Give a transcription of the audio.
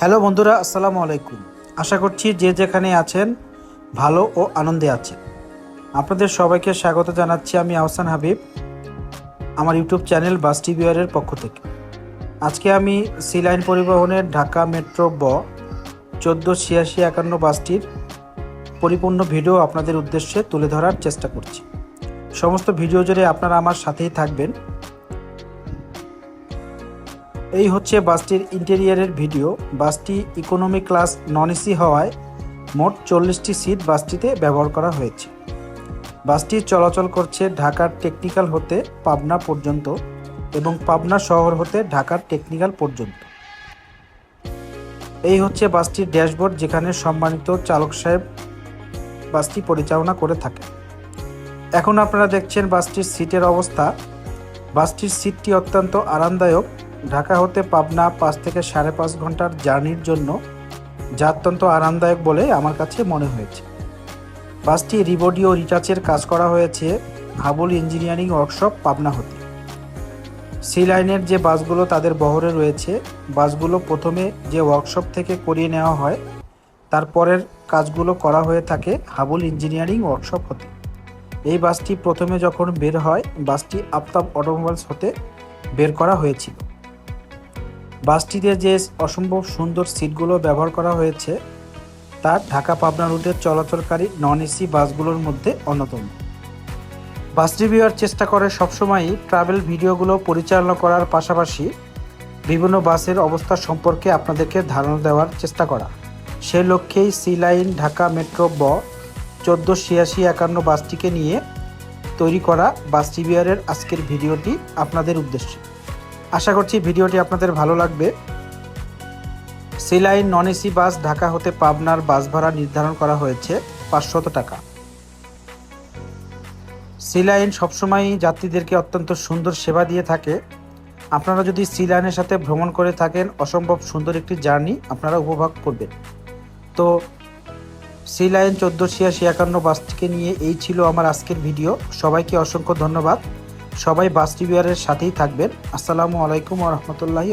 Hello বন্ধুরা, আসসালামু আলাইকুম। আশা করছি যে যেখানে আছেন ভালো ও আনন্দে আছেন। আপনাদের সবাইকে স্বাগত জানাচ্ছি আমি আহসান হাবিব, আমার ইউটিউব চ্যানেল বাস টিভিআরের পক্ষ থেকে। আজকে আমি সি লাইন পরিবহনের ঢাকা মেট্রো ব চোদ্দ ছিয়াশি একান্ন বাসটির পরিপূর্ণ ভিডিও আপনাদের উদ্দেশ্যে তুলে ধরার চেষ্টা করছি। সমস্ত ভিডিও জুড়ে আপনারা আমার সাথেই থাকবেন। এই হচ্ছে বাসটির ইন্টেরিয়ারের ভিডিও। বাসটি ইকোনমি ক্লাস নন এসি হওয়ায় মোট চল্লিশটি সিট বাসটিতে ব্যবহার করা হয়েছে। বাসটি চলাচল করছে ঢাকার টেকনিক্যাল হতে পাবনা পর্যন্ত এবং পাবনা শহর হতে ঢাকার টেকনিক্যাল পর্যন্ত। এই হচ্ছে বাসটির ড্যাশবোর্ড যেখানে সম্মানিত চালক সাহেব বাসটি পরিচালনা করে থাকে। এখন আপনারা দেখছেন বাসটির সিটের অবস্থা। বাসটির সিটটি অত্যন্ত আরামদায়ক। ঢাকা হতে পাবনা পাঁচ থেকে সাড়ে পাঁচ ঘণ্টার জার্নির জন্য যা অত্যন্ত আরামদায়ক বলে আমার কাছে মনে হয়েছে। বাসটি রিবডি ও রিটাচের কাজ করা হয়েছে হাবুল ইঞ্জিনিয়ারিং ওয়ার্কশপ পাবনা হতে। সি লাইনের যে বাসগুলো তাদের বহরে রয়েছে, বাসগুলো প্রথমে যে ওয়ার্কশপ থেকে করিয়ে নেওয়া হয় তারপরের কাজগুলো করা হয়ে থাকে হাবুল ইঞ্জিনিয়ারিং ওয়ার্কশপ হতে। এই বাসটি প্রথমে যখন বের হয়, বাসটি আফতাব অটোমোবাইলস হতে বের করা হয়েছিল। বাসটিতে যে অসম্ভব সুন্দর সিটগুলো ব্যবহার করা হয়েছে, তা ঢাকা পাবনা রুটের চলাচলকারী নন এসি বাসগুলোর মধ্যে অন্যতম। বাস রিভিউয়ার চেষ্টা করে সবসময়ই ট্রাভেল ভিডিওগুলো পরিচালনা করার পাশাপাশি বিভিন্ন বাসের অবস্থা সম্পর্কে আপনাদেরকে ধারণা দেওয়ার চেষ্টা করা। সে লক্ষ্যেই সি লাইন ঢাকা মেট্রো ব চোদ্দ ছিয়াশি একান্ন বাসটিকে নিয়ে তৈরি করা বাস রিভিউয়ারের আজকের ভিডিওটি আপনাদের উদ্দেশ্যে। আশা করছি ভিডিওটি আপনাদের ভালো লাগবে। C line non AC bus Dhaka হতে পাবনার বাস ভাড়া নির্ধারণ করা হয়েছে পাঁচশত টাকা। সি লাইন সবসময়ই যাত্রীদেরকে অত্যন্ত সুন্দর সেবা দিয়ে থাকে। আপনারা যদি সিলাইনের সাথে ভ্রমণ করে থাকেন, অসম্ভব সুন্দর একটি জার্নি আপনারা উপভোগ করবেন। তো সিলাইন চোদ্দ ছিয়াশি একান্ন বাসটিকে নিয়ে এই ছিল আমার আজকের ভিডিও। সবাইকে অসংখ্য ধন্যবাদ। সবাই বাস টিভিআরের সাথেই থাকবেন। আসসালামু আলাইকুম রহমতুল্লাহি